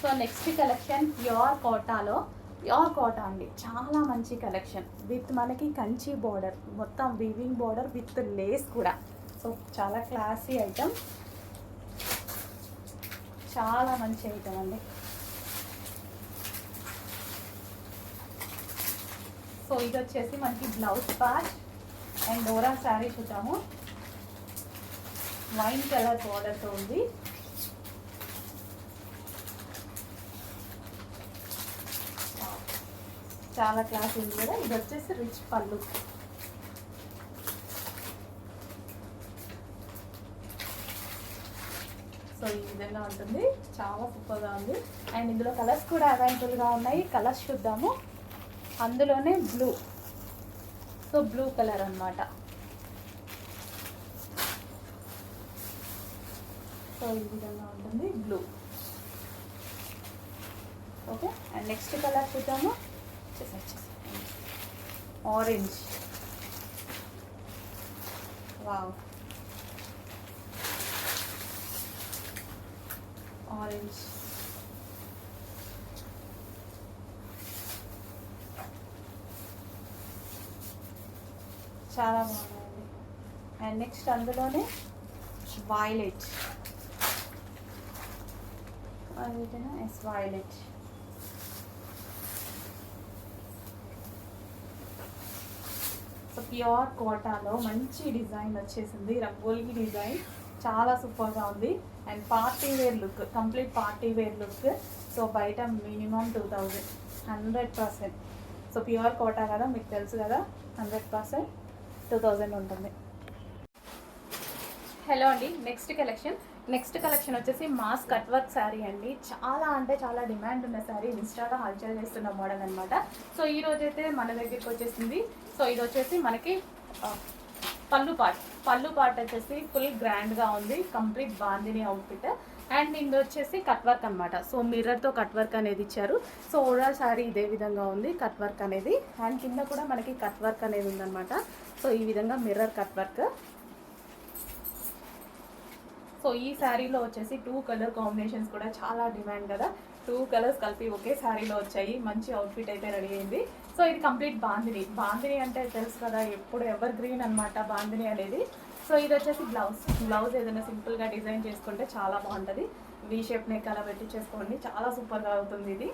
So next collection pure కోటాలో pure Kota అండి చాలా మంచి కలెక్షన్ విత్ మనకి కంచి బార్డర్ మొత్తం వీవింగ్ బార్డర్ విత్ లేస్ కూడా. సో చాలా క్లాసీ ఐటమ్ చాలా మంచి ఐటమ్ అండి. సో ఇది వచ్చేసి మనకి blouse part and Dora sari చూద్దాము. వైన్ కలర్ బార్డర్తో ఉంది. చాలా క్లాస్ ఉంది కదా ఇది వచ్చేసి రిచ్ పళ్ళు. సో ఈ విధంగా ఉంటుంది. చాలా సూపర్గా ఉంది. అండ్ ఇందులో కలర్స్ కూడా అవైలబుల్గా ఉన్నాయి. కలర్స్ చూద్దాము. అందులోనే బ్లూ. సో బ్లూ కలర్ అన్నమాట. సో ఈ విధంగా ఉంటుంది. Blue. Okay. And next colour చూద్దాము. వచ్చేసి వచ్చేసి ఆరెంజ్ వావ్ ఆరెంజ్ చాలా బాగున్నాయండి అండ్ నెక్స్ట్ అందులోనే violet violet yes violet so pure కోటాలో మంచి డిజైన్ వచ్చేసింది. రంగోలీ డిజైన్ చాలా సూపర్గా ఉంది. And party wear look complete party wear look. So బయట minimum two thousand hundred percent. So pure Kota కదా మీకు తెలుసు కదా హండ్రెడ్ పర్సెంట్ టూ థౌజండ్ ఉంటుంది. హలో అండి నెక్స్ట్ కలెక్షన్. నెక్స్ట్ కలెక్షన్ వచ్చేసి మాస్ కట్ వర్క్ శారీ అండి. చాలా అంటే చాలా డిమాండ్ ఉన్న శారీ. ఇన్స్టాలో హల్చల్ చేస్తున్న మోడల్ అనమాట సో ఈ రోజు అయితే మన దగ్గరికి వచ్చేసింది. సో ఇది వచ్చేసి మనకి పళ్ళు పాట్ పళ్ళు పాట్ వచ్చేసి ఫుల్ గ్రాండ్గా ఉంది. Complete bandhani outfit. అండ్ ఇది వచ్చేసి కట్ వర్క్ అనమాట సో మిర్రర్తో కట్ వర్క్ అనేది ఇచ్చారు. సో ఓవరాల్ శారీ ఇదే విధంగా ఉంది కట్ వర్క్ అనేది. అండ్ కింద కూడా మనకి కట్ వర్క్ అనేది ఉందన్నమాట. సో ఈ విధంగా మిర్రర్ కట్ వర్క్. సో ఈ శారీలో వచ్చేసి టూ కలర్ కాంబినేషన్స్ కూడా చాలా డిమాండ్ కదా. టూ కలర్స్ కలిపి ఒకే శారీలో వచ్చాయి. మంచి అవుట్ఫిట్ అయితే రెడీ అయింది. సో ఇది కంప్లీట్ బాందిని. బాందిని అంటే తెలుసు కదా ఎప్పుడు ఎవర్ గ్రీన్ అనమాట బాందిని అనేది. సో ఇది వచ్చేసి బ్లౌజ్ బ్లౌజ్ ఏదైనా సింపుల్గా డిజైన్ చేసుకుంటే చాలా బాగుంటుంది. వీ షేప్ నెక్ అలా పెట్టి చేసుకోండి. చాలా సూపర్గా అవుతుంది ఇది.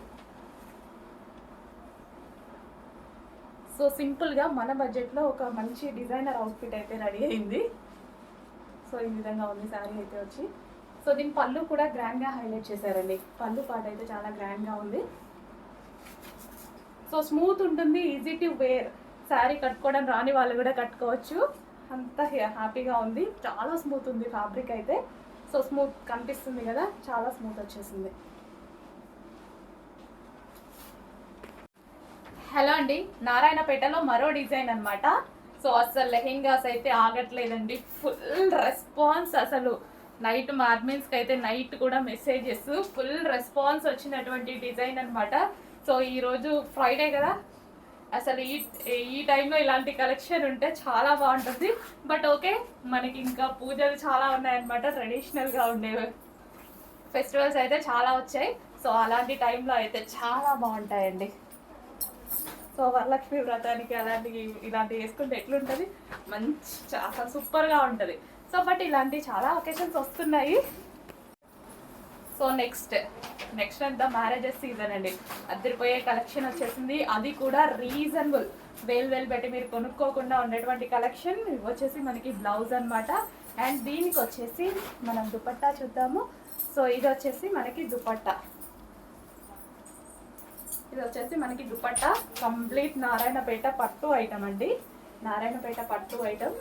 సో సింపుల్గా మన బడ్జెట్లో ఒక మంచి డిజైనర్ అవుట్ఫిట్ అయితే రెడీ అయింది. సో ఈ విధంగా ఉంది శారీ అయితే వచ్చి. సో దీని పళ్ళు కూడా గ్రాండ్గా హైలైట్ చేశారండి. పళ్ళు పాట అయితే చాలా గ్రాండ్గా ఉంది. సో స్మూత్ ఉంటుంది ఈజీ టు వేర్ శారీ కట్టుకోవడం రాని వాళ్ళు కూడా కట్టుకోవచ్చు. అంత హ్యాపీగా ఉంది. చాలా స్మూత్ ఉంది ఫ్యాబ్రిక్ అయితే. సో స్మూత్ కనిపిస్తుంది కదా చాలా స్మూత్ వచ్చేసింది. హలో అండి నారాయణపేటలో మరో డిజైన్ అనమాట సో అసలు లెహెంగాస్ అయితే ఆగట్లేదండి. ఫుల్ రెస్పాన్స్ అసలు. నైట్ మార్మిన్స్కి అయితే నైట్ కూడా మెసేజెస్ ఫుల్ రెస్పాన్స్ వచ్చినటువంటి డిజైన్ అనమాట సో ఈరోజు ఫ్రైడే కదా. అసలు ఈ ఈ టైంలో ఇలాంటి కలెక్షన్ ఉంటే చాలా బాగుంటుంది. బట్ ఓకే మనకి ఇంకా పూజలు చాలా ఉన్నాయన్నమాట ట్రెడిషనల్గా ఉండేవి. ఫెస్టివల్స్ అయితే చాలా వచ్చాయి. సో అలాంటి టైంలో అయితే చాలా బాగుంటాయండి. సో వరలక్ష్మి వ్రతానికి అలాంటివి ఇలాంటివి వేసుకుంటే ఎట్లుంటుంది? మంచి చాలా సూపర్గా ఉంటుంది. సో బట్ ఇలాంటి చాలా ఒకేషన్స్ వస్తున్నాయి. సో నెక్స్ట్ నెక్స్ట్ అంత మ్యారేజెస్ సీజన్ అండి. అద్దరిపోయే కలెక్షన్ వచ్చేసింది. అది కూడా రీజనబుల్ వేలు వేలు పెట్టి మీరు కొనుక్కోకుండా ఉండేటువంటి కలెక్షన్ వచ్చేసి మనకి బ్లౌజ్ అన్నమాట. అండ్ దీనికి వచ్చేసి మనం దుపట్టా చూద్దాము. సో ఇది వచ్చేసి మనకి దుపట్టా. ఇది వచ్చేసి మనకి దుపట్టా కంప్లీట్ నారాయణపేట పట్టు ఐటమ్ అండి. నారాయణపేట పట్టు ఐటమ్.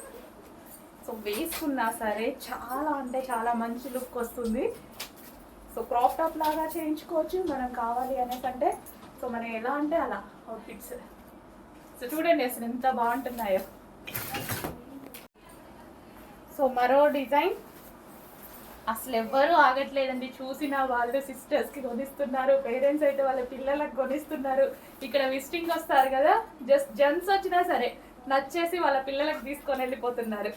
సో వేసుకున్నా సరే చాలా అంటే చాలా మంచి లుక్ వస్తుంది. సో క్రాప్ టాప్ లాగా చేయించుకోవచ్చు మనం కావాలి అనేసి అంటే. సో మనం ఎలా అంటే అలా. అవుట్ఫిట్స్ సో చూడండి అసలు ఎంత బాగుంటున్నాయో. సో మరో డిజైన్. అసలు ఎవ్వరూ ఆగట్లేదండి. చూసిన వాళ్ళు సిస్టర్స్కి కొనిస్తున్నారు. పేరెంట్స్ అయితే వాళ్ళ పిల్లలకు కొనిస్తున్నారు. ఇక్కడ విజిటింగ్ వస్తారు కదా. జస్ట్ జెంట్స్ వచ్చినా సరే నచ్చేసి వాళ్ళ పిల్లలకు తీసుకొని వెళ్ళిపోతున్నారు.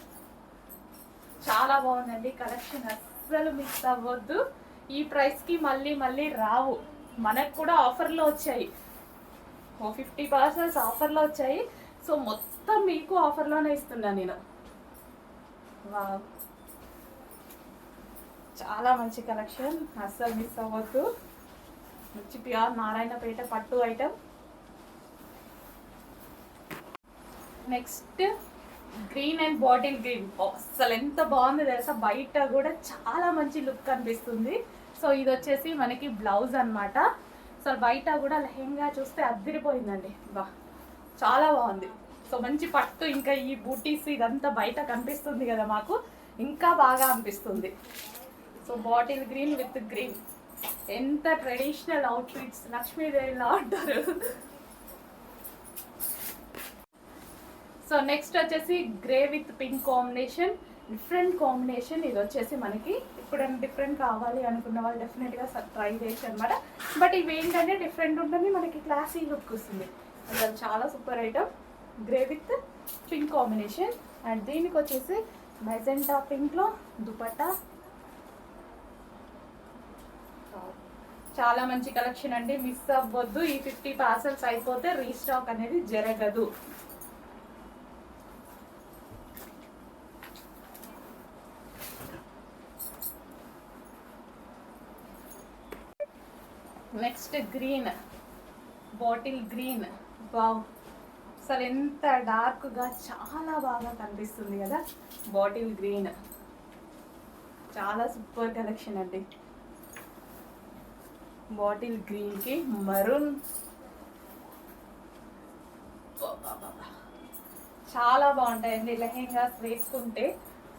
చాలా బాగుందండి. కలెక్షన్ అస్సలు మిస్ అవ్వద్దు. ఈ ప్రైస్కి మళ్ళీ మళ్ళీ రావు. మనకు కూడా ఆఫర్లో వచ్చాయి. ఓ ఫిఫ్టీ పర్సెంట్స్ ఆఫర్లో వచ్చాయి. సో మొత్తం మీకు ఆఫర్లోనే ఇస్తున్నా నేను. వావ్ చాలా మంచి కలెక్షన్. అస్సలు మిస్ అవ్వద్దు. మంచి ప్యూర్ నారాయణపేట పట్టు item next green and bottle green అసలు ఎంత బాగుంది తెలుసా? బయట కూడా చాలా మంచి లుక్ కనిపిస్తుంది. సో ఇది వచ్చేసి మనకి బ్లౌజ్ అన్నమాట. సో బయట కూడా లెహెంగా చూస్తే అద్దరిపోయిందండి. బా చాలా బాగుంది. సో మంచి పట్టు ఇంకా ఈ బూటీస్ ఇదంతా బయట కనిపిస్తుంది కదా మాకు. ఇంకా బాగా అనిపిస్తుంది. So bottle green with green ఎంత ట్రెడిషనల్ అవుట్ఫిట్స్ లక్ష్మీదేవిలా అంటారు సో నెక్స్ట్ వచ్చేసి grey with pink combination different combination ఇది వచ్చేసి మనకి ఇప్పుడు డిఫరెంట్ కావాలి అనుకున్న వాళ్ళు డెఫినెట్గా ట్రై చేయొచ్చు అనమాట బట్ ఇవి ఏంటంటే డిఫరెంట్ ఉంటుంది మనకి క్లాసీ లుక్ వస్తుంది. అసలు చాలా super item grey with pink combination and దీనికి వచ్చేసి మెజెంటా పింక్లో దుపట్టా చాలా మంచి కలెక్షన్ అండి. మిస్ అవ్వద్దు. ఈ ఫిఫ్టీ పార్సల్స్ అయిపోతే రీస్టాక్ అనేది జరగదు. Next green bottle green wow అసలు ఎంత డార్క్గా చాలా బాగా కనిపిస్తుంది కదా. బాటిల్ గ్రీన్ చాలా సూపర్ కలెక్షన్ అండి. బాటిల్ గ్రీన్కి మరూన్. చాలా బాగుంటాయండి లెహెంగాస్ వేసుకుంటే.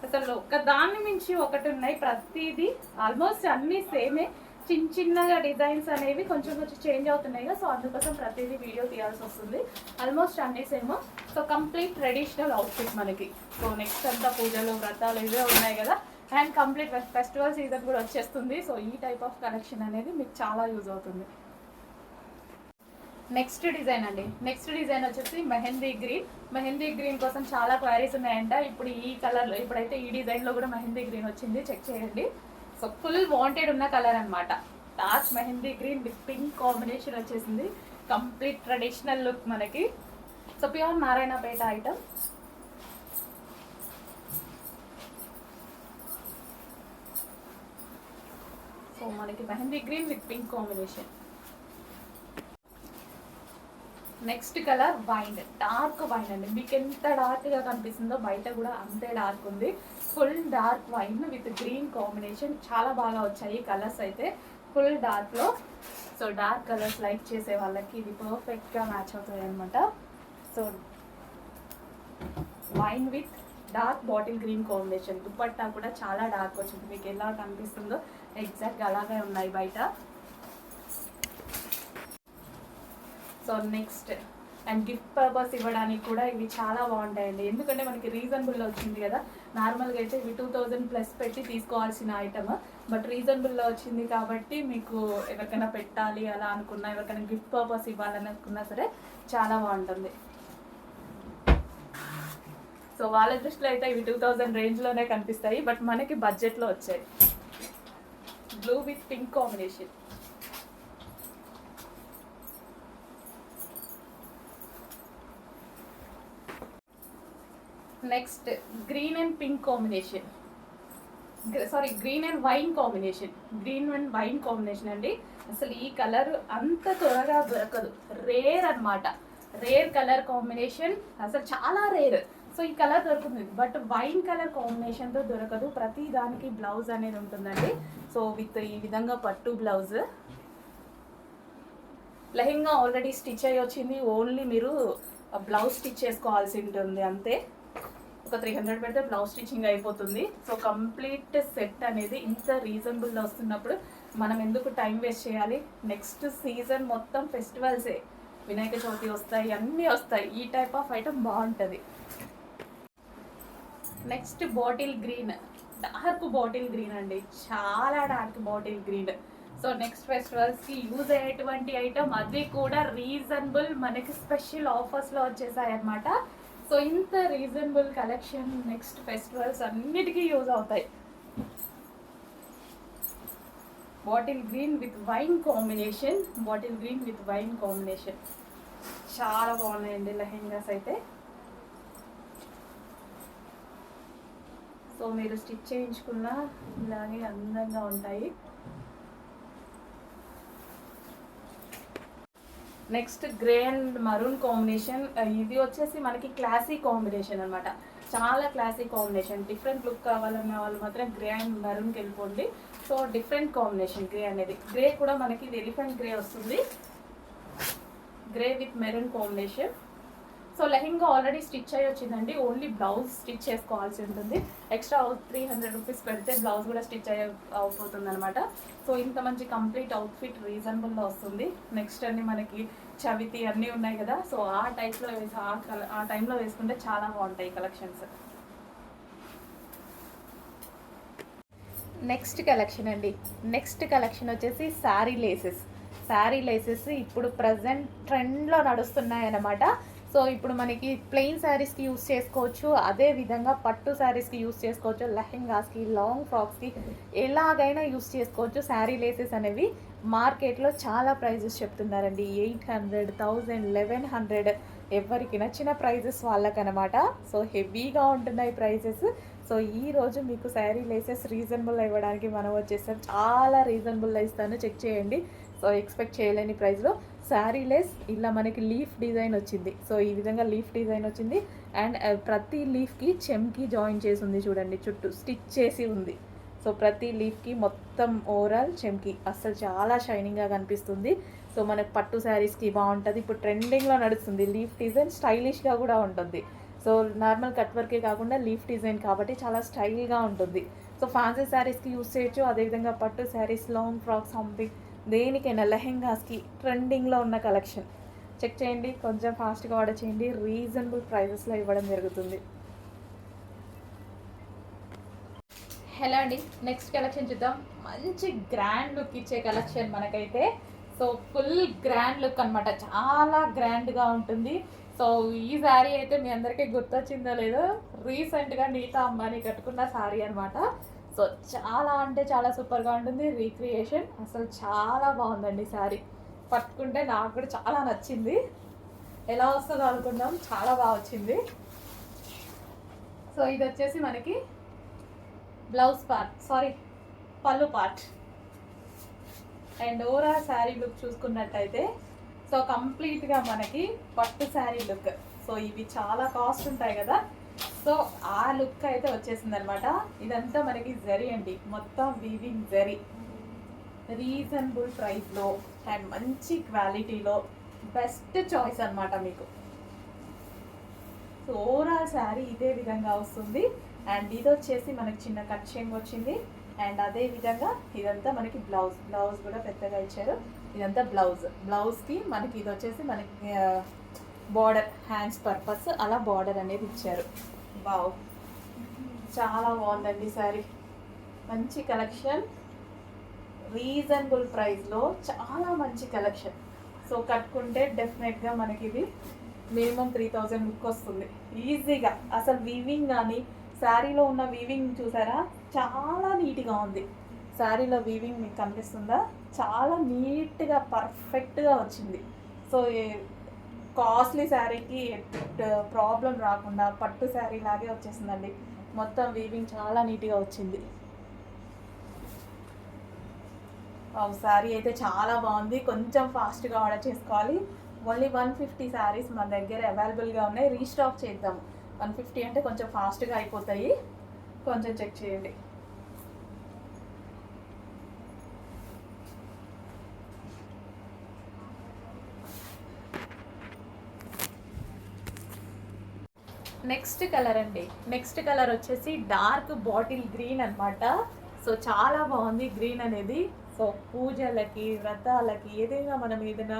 అసలు ఒక దాన్ని మించి ఒకటి ఉన్నాయి. ప్రతిదీ ఆల్మోస్ట్ అన్నీ సేమే. చిన్న చిన్నగా డిజైన్స్ అనేవి కొంచెం కొంచెం చేంజ్ అవుతున్నాయి కదా సో అందుకోసం ప్రతిదీ వీడియో తీయాల్సి వస్తుంది. ఆల్మోస్ట్ అన్నీ same. So complete traditional outfit మనకి. సో నెక్స్ట్ అంతా పూజలు వ్రతాలు ఇవే ఉన్నాయి కదా. అండ్ కంప్లీట్ ఫెస్టివల్ సీజన్ కూడా వచ్చేస్తుంది. సో ఈ టైప్ ఆఫ్ కలెక్షన్ అనేది మీకు చాలా యూజ్ అవుతుంది. నెక్స్ట్ డిజైన్ అండి. నెక్స్ట్ డిజైన్ వచ్చేసి మెహందీ గ్రీన్. మెహందీ గ్రీన్ కోసం చాలా క్వైరీస్ ఉన్నాయంట. ఇప్పుడు ఈ కలర్లో ఇప్పుడైతే ఈ డిజైన్లో కూడా మెహందీ గ్రీన్ వచ్చింది. చెక్ చేయండి. సో ఫుల్ వాంటెడ్ ఉన్న కలర్ అనమాట dark mehndi green with pink combination వచ్చేసింది. కంప్లీట్ ట్రెడిషనల్ లుక్ మనకి. So pure Narayanpet item. So మనకి mehndi green with pink combination. Next colour wine dark wine అండి. మీకు ఎంత డార్క్గా కనిపిస్తుందో బయట కూడా అంతే డార్క్ ఉంది. Full dark wine with green combination చాలా బాగా వచ్చాయి కలర్స్ అయితే. ఫుల్ డార్క్లో సో డార్క్ కలర్స్ లైక్ చేసే వాళ్ళకి ఇది పర్ఫెక్ట్గా మ్యాచ్ అవుతుంది అనమాట so wine with dark bottle green combination dupatta కూడా చాలా డార్క్ వచ్చింది. మీకు ఎలా కనిపిస్తుందో ఎగ్జాక్ట్గా అలాగే ఉన్నాయి బయట. So next and gift purpose ఇవ్వడానికి కూడా ఇవి చాలా బాగుంటాయండి. ఎందుకంటే మనకి రీజనబుల్లో వచ్చింది కదా. నార్మల్గా అయితే ఇవి టూ థౌజండ్ ప్లస్ పెట్టి తీసుకోవాల్సిన ఐటమ్ బట్ రీజనబుల్లో వచ్చింది కాబట్టి మీకు ఎవరికైనా పెట్టాలి అలా అనుకున్నా ఎవరికైనా గిఫ్ట్ పర్పస్ ఇవ్వాలని అనుకున్నా సరే చాలా బాగుంటుంది. సో వాళ్ళ దృష్టిలో అయితే ఇవి టూ థౌజండ్ రేంజ్లోనే కనిపిస్తాయి. బట్ మనకి బడ్జెట్లో వచ్చాయి. Blue with pink combination next green and pink combination sorry green and wine combination green and wine combination అండి. అసలు ఈ కలర్ అంత త్వరగా దొరకదు. రేర్ అన్నమాట. రేర్ కలర్ కాంబినేషన్ అసలు చాలా రేర్ సో ఈ కలర్ దొరుకుతుంది. బట్ వైన్ కలర్ కాంబినేషన్తో దొరకదు. ప్రతి దానికి బ్లౌజ్ అనేది ఉంటుందండి. సో విత్ ఈ విధంగా పట్టు బ్లౌజ్. లెహెంగా ఆల్రెడీ స్టిచ్ అయ్యి వచ్చింది. ఓన్లీ మీరు బ్లౌజ్ స్టిచ్ చేసుకోవాల్సి ఉంటుంది అంతే. ఒక త్రీ హండ్రెడ్ పెడితే బ్లౌజ్ స్టిచ్చింగ్ అయిపోతుంది. సో కంప్లీట్ సెట్ అనేది ఇంత రీజనబుల్లో వస్తున్నప్పుడు మనం ఎందుకు టైం వేస్ట్ చేయాలి? నెక్స్ట్ సీజన్ మొత్తం ఫెస్టివల్సే. వినాయక చవితి వస్తాయి అన్నీ వస్తాయి. ఈ టైప్ ఆఫ్ ఐటమ్ బాగుంటుంది. Next bottle green. Dark bottle green అండి. చాలా dark bottle green. So next ఫెస్టివల్స్కి use అయ్యేటువంటి ఐటమ్ అది కూడా రీజనబుల్ మనకి స్పెషల్ ఆఫర్స్లో వచ్చేసాయన్నమాట. సో ఇంత రీజనబుల్ కలెక్షన్ నెక్స్ట్ ఫెస్టివల్స్ అన్నిటికీ యూజ్ అవుతాయి. Bottle green with wine combination. Bottle green with wine combination. చాలా బాగున్నాయండి లెహెంగాస్ అయితే. సో మీరు స్టిచ్ చేయించుకున్న ఇలాగే అందంగా ఉంటాయి. Next grey and maroon combination ఇది వచ్చేసి మనకి క్లాసీ కాంబినేషన్ అనమాట చాలా క్లాసీ కాంబినేషన్ డిఫరెంట్ లుక్ కావాలన్న వాళ్ళు మాత్రం గ్రే అండ్ మరూన్కి వెళ్ళిపోండి. సో డిఫరెంట్ కాంబినేషన్ గ్రే అనేది. గ్రే కూడా మనకి ఇది ఎలిఫెంట్ గ్రే వస్తుంది. Grey with maroon combination so lehenga already stitch అయ్యి వచ్చిందండి. ఓన్లీ బ్లౌజ్ స్టిచ్ చేసుకోవాల్సి ఉంటుంది. ఎక్స్ట్రా త్రీ హండ్రెడ్ రూపీస్ పెడితే బ్లౌజ్ కూడా స్టిచ్ అయ్యే అవుతుంది అనమాట సో ఇంత మంచి కంప్లీట్ అవుట్ఫిట్ రీజనబుల్లో వస్తుంది. నెక్స్ట్ అన్ని మనకి చవితి అన్నీ ఉన్నాయి కదా. సో ఆ టైప్లో వేసి ఆ కల ఆ టైంలో వేసుకుంటే చాలా బాగుంటాయి కలెక్షన్స్ నెక్స్ట్ కలెక్షన్ అండి. నెక్స్ట్ కలెక్షన్ వచ్చేసి శారీ లేసెస్ శారీ లేసెస్ ఇప్పుడు ప్రజెంట్ ట్రెండ్లో నడుస్తున్నాయి అన్నమాట సో ఇప్పుడు మనకి ప్లెయిన్ శారీస్కి యూస్ చేసుకోవచ్చు అదే విధంగా పట్టు శారీస్కి యూస్ చేసుకోవచ్చు లెహెంగాస్కి లాంగ్ ఫ్రాక్స్కి ఎలాగైనా యూస్ చేసుకోవచ్చు. శారీ లేసెస్ అనేవి మార్కెట్లో చాలా ప్రైజెస్ చెప్తున్నారండి. Eight hundred thousand eleven hundred ఎవరికి నచ్చిన ప్రైజెస్ వాళ్ళకనమాట. సో హెవీగా ఉంటున్నాయి ప్రైజెస్ సో ఈ రోజు మీకు శారీ లేసెస్ రీజనబుల్ ఇవ్వడానికి మనం వచ్చేసాం. చాలా రీజనబుల్ ఇస్తాను. చెక్ చేయండి. సో ఎక్స్పెక్ట్ చేయలేని ప్రైస్లో శారీ లెస్ ఇలా మనకి లీఫ్ డిజైన్ వచ్చింది. సో ఈ విధంగా లీఫ్ డిజైన్ వచ్చింది. అండ్ ప్రతి లీఫ్కి చెమ్కి జాయిన్ చేసి ఉంది చూడండి చుట్టూ స్టిచ్ చేసి ఉంది. సో ప్రతి లీఫ్కి మొత్తం ఓవరాల్ చెమ్కి. అస్సలు చాలా షైనింగ్గా కనిపిస్తుంది. సో మనకి పట్టు శారీస్కి బాగుంటుంది. ఇప్పుడు ట్రెండింగ్లో నడుస్తుంది. లీఫ్ డిజైన్ స్టైలిష్గా కూడా ఉంటుంది. సో నార్మల్ కట్ వర్కే కాకుండా లీఫ్ డిజైన్ కాబట్టి చాలా స్టైల్గా ఉంటుంది. సో ఫ్యాన్సీ శారీస్కి యూస్ చేయొచ్చు. అదేవిధంగా పట్టు శారీస్ లాంగ్ ఫ్రాక్స్ సంథింగ్. దేనికైనా లెహెంగాస్కి ట్రెండింగ్లో ఉన్న కలెక్షన్. చెక్ చేయండి కొంచెం ఫాస్ట్గా ఆర్డర్ చేయండి రీజనబుల్ ప్రైజెస్లో ఇవ్వడం జరుగుతుంది. హలో అండి నెక్స్ట్ కలెక్షన్ చూద్దాం. మంచి గ్రాండ్ లుక్ ఇచ్చే కలెక్షన్ మనకైతే. సో ఫుల్ గ్రాండ్ లుక్ అనమాట చాలా గ్రాండ్గా ఉంటుంది. సో ఈ శారీ అయితే మీ అందరికీ గుర్తొచ్చిందో లేదో రీసెంట్గా నీతా అంబానీ కట్టుకున్న శారీ అనమాట సో చాలా అంటే చాలా సూపర్గా ఉంటుంది. రీక్రియేషన్ అసలు చాలా బాగుందండి శారీ. పట్టుకుంటే నాకు కూడా చాలా నచ్చింది. ఎలా వస్తుందో అనుకున్నాం చాలా బాగా వచ్చింది. సో ఇది వచ్చేసి మనకి blouse part. Sorry pallu part. And overall sari look చూసుకున్నట్టయితే సో కంప్లీట్గా మనకి పట్టు శారీ లుక్. సో ఇవి చాలా కాస్ట్ ఉంటాయి కదా. సో ఆ లుక్ అయితే వచ్చేసింది అనమాట ఇదంతా మనకి జరి అండి. మొత్తం వీవింగ్ జరీ. రీజనబుల్ ప్రైస్లో అండ్ మంచి క్వాలిటీలో బెస్ట్ చాయిస్ అనమాట మీకు. సో ఓవరాల్ శారీ ఇదే విధంగా వస్తుంది. అండ్ ఇది వచ్చేసి మనకి చిన్న కట్ వచ్చింది. అండ్ అదే విధంగా ఇదంతా మనకి బ్లౌజ్ బ్లౌజ్ కూడా పెద్దగా ఇచ్చారు. ఇదంతా బ్లౌజ్ బ్లౌజ్కి మనకి ఇది వచ్చేసి మనకి బార్డర్ హ్యాండ్స్ పర్పస్ అలా బార్డర్ అనేది ఇచ్చారు. బావ్ చాలా బాగుందండి సారీ. మంచి కలెక్షన్. రీజనబుల్ ప్రైస్లో చాలా మంచి కలెక్షన్. సో కట్టుకుంటే డెఫినెట్గా మనకి ఇది మినిమం త్రీ థౌజండ్ లుక్ వస్తుంది. ఈజీగా. అసలు వీవింగ్ కానీ శారీలో ఉన్న వీవింగ్ చూసారా? చాలా నీట్గా ఉంది. శారీలో వీవింగ్ మీకు కనిపిస్తుందా? చాలా నీట్గా పర్ఫెక్ట్గా వచ్చింది. సో కాస్ట్లీ శారీకి ప్రాబ్లం రాకుండా పట్టు శారీ లాగే వచ్చేసిందండి. మొత్తం వీవింగ్ చాలా నీట్గా వచ్చింది. శారీ అయితే చాలా బాగుంది. కొంచెం ఫాస్ట్గా ఆర్డర్ చేసుకోవాలి. ఓన్లీ వన్ ఫిఫ్టీ శారీస్ మన దగ్గర అవైలబుల్గా ఉన్నాయి. రీస్టాక్ చేద్దాం. వన్ ఫిఫ్టీ అంటే కొంచెం ఫాస్ట్గా అయిపోతాయి. కొంచెం చెక్ చేయండి. నెక్స్ట్ కలర్ అండి. నెక్స్ట్ కలర్ వచ్చేసి డార్క్ బాటిల్ గ్రీన్ అన్నమాట. సో చాలా బాగుంది గ్రీన్ అనేది. సో పూజలకి వ్రతాలకి ఏదైనా మనం ఏదైనా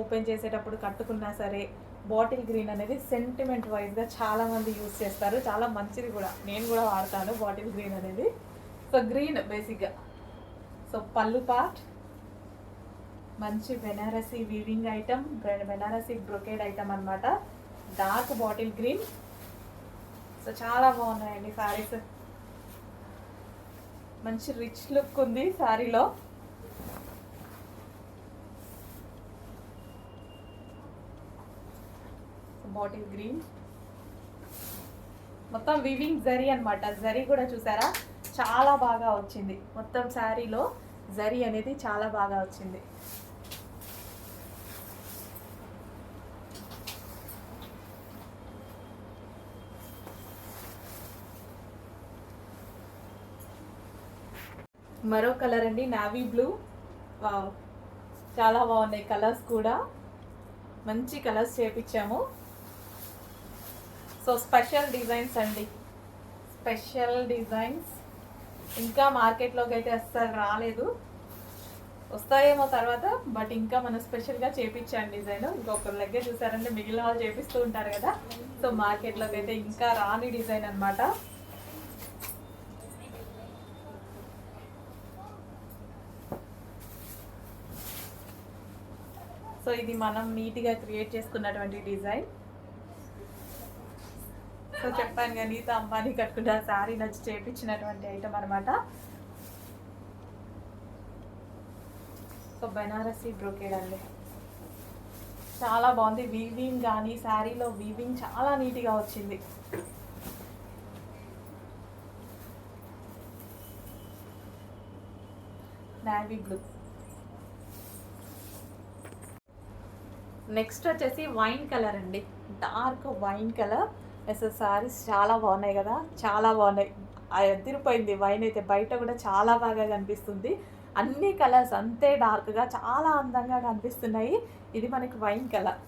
ఓపెన్ చేసేటప్పుడు కట్టుకున్నా సరే బాటిల్ గ్రీన్ అనేది సెంటిమెంట్ వైజ్గా చాలామంది యూస్ చేస్తారు. చాలా మంచిది కూడా. నేను కూడా వాడతాను బాటిల్ గ్రీన్ అనేది. సో గ్రీన్ బేసిక్గా సో పళ్ళు పార్ట్. మంచి Banarasi weaving item Banarasi brocade item అన్నమాట. Dark bottle green. సో చాలా బాగున్నాయండి శారీస్ మంచి రిచ్ లుక్ ఉంది శారీలో బాటిల్ గ్రీన్ మొత్తం వివింగ్ జరీ అనమాట జరీ కూడా చూసారా? చాలా బాగా వచ్చింది. మొత్తం శారీలో జరీ అనేది చాలా బాగా వచ్చింది. మరో కలర్ అండి నావీ బ్లూ. వావ్. చాలా బాగున్నాయి కలర్స్ కూడా. మంచి కలర్స్ చేపించాము. సో స్పెషల్ డిజైన్స్ అండి. Special designs. ఇంకా మార్కెట్లోకి అయితే అస్సలు రాలేదు. వస్తాయేమో తర్వాత బట్ ఇంకా మనం స్పెషల్గా చేపించాను డిజైన్. ఇంకొకరి దగ్గర చూసారంటే మిగిలిన వాళ్ళు చేపిస్తూ ఉంటారు కదా. సో మార్కెట్లోకి అయితే ఇంకా రాని డిజైన్ అనమాట ఇది మనం నీట్గా క్రియేట్ చేసుకున్నటువంటి డిజైన్. సో చెప్పాను కానీ నీత అంబానీ కట్టుకున్న శారీ నచ్చి చేపించినటువంటి ఐటమ్ అనమాట సో బెనారసీ బ్రోకేడ్ అండి. చాలా బాగుంది. వీవింగ్ కానీ శారీలో వీవింగ్ చాలా నీట్గా వచ్చింది. Navy blue. నెక్స్ట్ వచ్చేసి వైన్ కలర్ అండి. Dark wine colour. అసలు సారీస్ చాలా బాగున్నాయి కదా. చాలా బాగున్నాయి. ఆ ఎదిరిపోయింది. వైన్ అయితే బయట కూడా చాలా బాగా కనిపిస్తుంది. అన్ని కలర్స్ అంతే డార్క్గా చాలా అందంగా కనిపిస్తున్నాయి. ఇది మనకి వైన్ కలర్.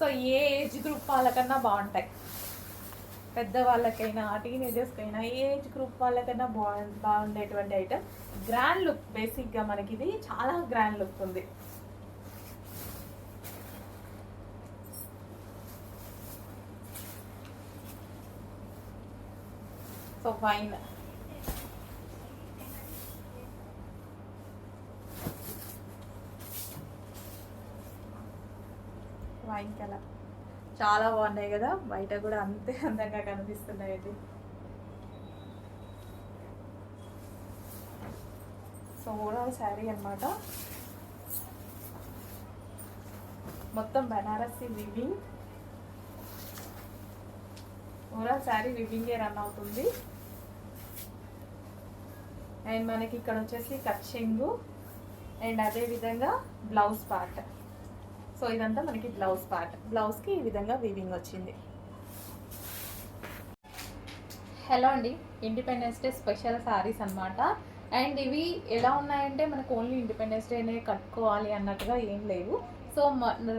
సో ఏ ఏజ్ గ్రూప్ వాళ్ళకన్నా బాగుంటాయి. పెద్దవాళ్ళకైనా టీనేజర్స్కైనా ఏ ఏజ్ గ్రూప్ వాళ్ళకైనా బాగు బాగుండేటువంటి ఐటమ్. గ్రాండ్ లుక్ బేసిక్గా మనకి ఇది చాలా గ్రాండ్ లుక్ ఉంది. వైన్. Wine colour. చాలా బాగున్నాయి కదా బయట కూడా అంతే అందంగా కనిపిస్తున్నాయండి సో ఓవరాల్ శారీ అన్నమాట. మొత్తం బనారసి వివింగ్. ఓవరాల్ శారీ వివింగే రన్ అవుతుంది. అండ్ మనకి ఇక్కడ వచ్చేసి కచ్చింగు అండ్ అదే విధంగా బ్లౌజ్ పార్ట్ సో ఇదంతా మనకి బ్లౌజ్ పార్ట్ బ్లౌజ్కి ఈ విధంగా వీవింగ్ వచ్చింది. హలో అండి. ఇండిపెండెన్స్ డే స్పెషల్ సారీస్ అన్నమాట. అండ్ ఇవి ఎలా ఉన్నాయంటే మనకు ఓన్లీ ఇండిపెండెన్స్ డేనే కట్టుకోవాలి అన్నట్టుగా ఏం లేవు. సో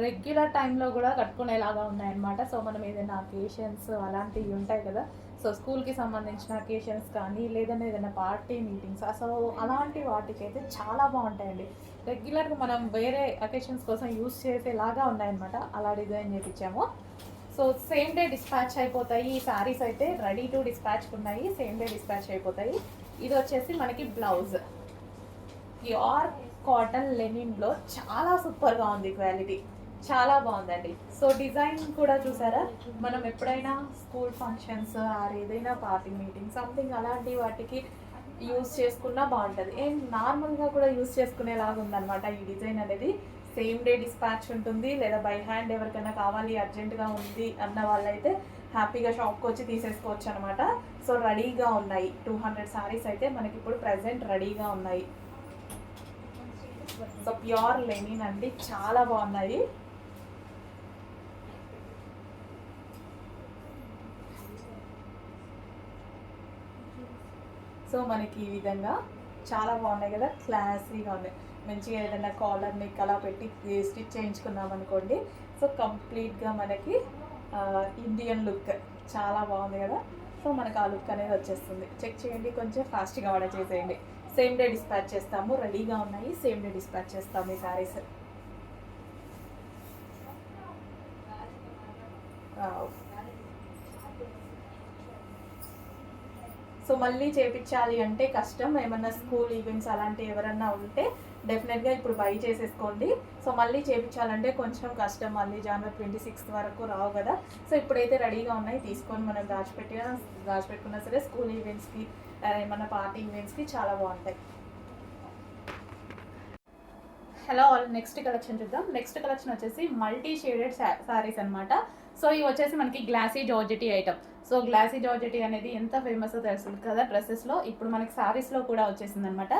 రెగ్యులర్ టైంలో కూడా కట్టుకునేలాగా ఉన్నాయన్నమాట. సో మనం ఏదైనా అకేషన్స్ అలాంటివి ఉంటాయి కదా. సో స్కూల్కి సంబంధించిన అకేషన్స్ కానీ లేదంటే ఏదైనా పార్టీ మీటింగ్స్ అసలు అలాంటి వాటికి అయితే చాలా బాగుంటాయండి. రెగ్యులర్గా మనం వేరే అకేషన్స్ కోసం యూస్ చేసేలాగా ఉన్నాయన్నమాట. అలా డిజైన్ చేయించాము సో సేమ్ డే డిస్పాచ్ అయిపోతాయి. ఈ శారీస్ అయితే రెడీ టు డిస్పాచ్ ఉన్నాయి సేమ్ డే డిస్పాచ్ అయిపోతాయి. ఇది వచ్చేసి మనకి బ్లౌజ్ ప్యూర్ కాటన్ లెనిన్లో చాలా సూపర్గా ఉంది క్వాలిటీ. చాలా బాగుందండి. సో డిజైన్ కూడా చూసారా? మనం ఎప్పుడైనా స్కూల్ ఫంక్షన్స్ ఆర్ ఏదైనా పార్టీ మీటింగ్ సంథింగ్ అలాంటి వాటికి యూస్ చేసుకున్నా బాగుంటుంది. ఏం నార్మల్గా కూడా యూస్ చేసుకునేలాగా ఉందన్నమాట ఈ డిజైన్ అనేది. సేమ్ డే డిస్పాచ్ ఉంటుంది లేదా బై హ్యాండ్ ఎవరికైనా కావాలి అర్జెంటుగా ఉంది అన్న వాళ్ళైతే హ్యాపీగా షాప్కి వచ్చి తీసేసుకోవచ్చు అనమాట సో రెడీగా ఉన్నాయి. టూ హండ్రెడ్ సారీస్ అయితే మనకి ఇప్పుడు ప్రజెంట్ రెడీగా ఉన్నాయి. సో ప్యూర్ లెనిన్ అండి చాలా బాగున్నాయి. సో మనకి ఈ విధంగా చాలా బాగున్నాయి కదా క్లాసీగా ఉన్నాయి. మంచిగా ఏదైనా కాలర్ని నెక్ అలా పెట్టి స్టిచ్ చేయించుకున్నాం అనుకోండి సో కంప్లీట్గా మనకి ఇండియన్ లుక్ చాలా బాగుంది కదా. సో మనకు ఆ లుక్ అనేది వచ్చేస్తుంది. చెక్ చేయండి కొంచెం ఫాస్ట్గా ఆర్డర్ చేసేయండి. సేమ్ డే డిస్పాచ్ చేస్తాము రెడీగా ఉన్నాయి సేమ్ డే డిస్పాచ్ చేస్తాము ఈ సారీస్ సో మళ్ళీ చేపించాలి అంటే కష్టం. ఏమన్నా స్కూల్ ఈవెంట్స్ అలాంటివి ఎవరన్నా ఉంటే డెఫినెట్గా ఇప్పుడు బై చేసేసుకోండి. సో మళ్ళీ చేయించాలంటే కొంచెం కష్టం. మళ్ళీ జనవరి ట్వంటీ సిక్స్త్ వరకు రావు కదా. సో ఇప్పుడైతే రెడీగా ఉన్నాయి తీసుకొని మనం దాచిపెట్టినా దాచిపెట్టుకున్నా సరే స్కూల్ ఈవెంట్స్కి ఏమన్నా పార్టీ ఈవెంట్స్కి చాలా బాగుంటాయి. హలో ఆల్ నెక్స్ట్ కలెక్షన్ చూద్దాం. నెక్స్ట్ కలెక్షన్ వచ్చేసి మల్టీ షేడెడ్ శారీస్ అనమాట సో ఇవి వచ్చేసి మనకి glossy georgette item. So glossy georgette అనేది ఎంత ఫేమస్ తెలుసు కదా డ్రెస్సెస్లో ఇప్పుడు మనకి శారీస్లో కూడా వచ్చేసింది అనమాట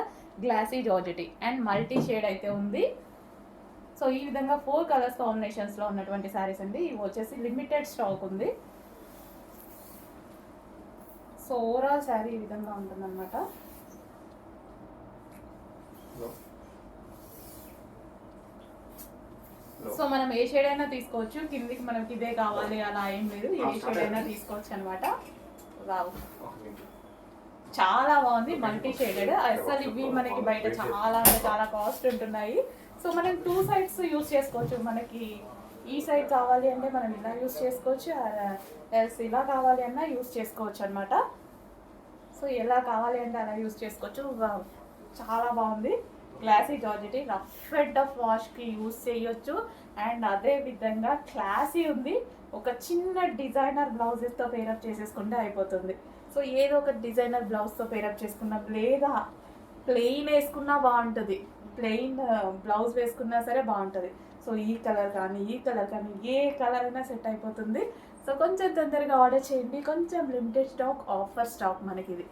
glossy georgette. And multi shade అయితే ఉంది. సో ఈ విధంగా ఫోర్ కలర్స్ కాంబినేషన్స్లో ఉన్నటువంటి శారీస్ అండి. ఇవి వచ్చేసి లిమిటెడ్ స్టాక్ ఉంది. సో ఓవరాల్ శారీ ఈ విధంగా ఉంటుందన్నమాట. సో మనం ఏ షేడ్ అయినా తీసుకోవచ్చు. కిందికి మనకి ఇదే కావాలి అలా ఏం లేదు. ఏ షేడ్ అయినా తీసుకోవచ్చు అనమాట వావ్ చాలా బాగుంది. మల్టీ షేడెడ్ అసలు ఇవి మనకి బయట చాలా అంటే చాలా కాస్ట్ ఉంటున్నాయి. సో మనం టూ సైడ్స్ యూస్ చేసుకోవచ్చు. మనకి ఈ సైడ్ కావాలి అంటే మనం ఇలా యూస్ చేసుకోవచ్చు. ఎల్స్ ఇలా కావాలి అన్నా యూస్ చేసుకోవచ్చు అనమాట సో ఎలా కావాలి అంటే అలా యూస్ చేసుకోవచ్చు. చాలా బాగుంది. Classy georgette rough and tough వాష్కి use చేయొచ్చు. అండ్ అదే విధంగా క్లాసీ ఉంది. ఒక చిన్న డిజైనర్ బ్లౌజెస్తో పేరప్ చేసేసుకుంటే అయిపోతుంది. సో ఏదో ఒక డిజైనర్ బ్లౌజ్తో పేరప్ చేసుకున్నాం లేదా ప్లెయిన్ వేసుకున్నా బాగుంటుంది. ప్లెయిన్ బ్లౌజ్ వేసుకున్నా సరే బాగుంటుంది. సో ఈ కలర్ కానీ ఈ కలర్ కానీ ఏ కలర్ అయినా సెట్ అయిపోతుంది. సో కొంచెం తొందరగా ఆర్డర్ చేయండి. కొంచెం లిమిటెడ్ స్టాక్ ఆఫర్ స్టాక్ మనకి ఇది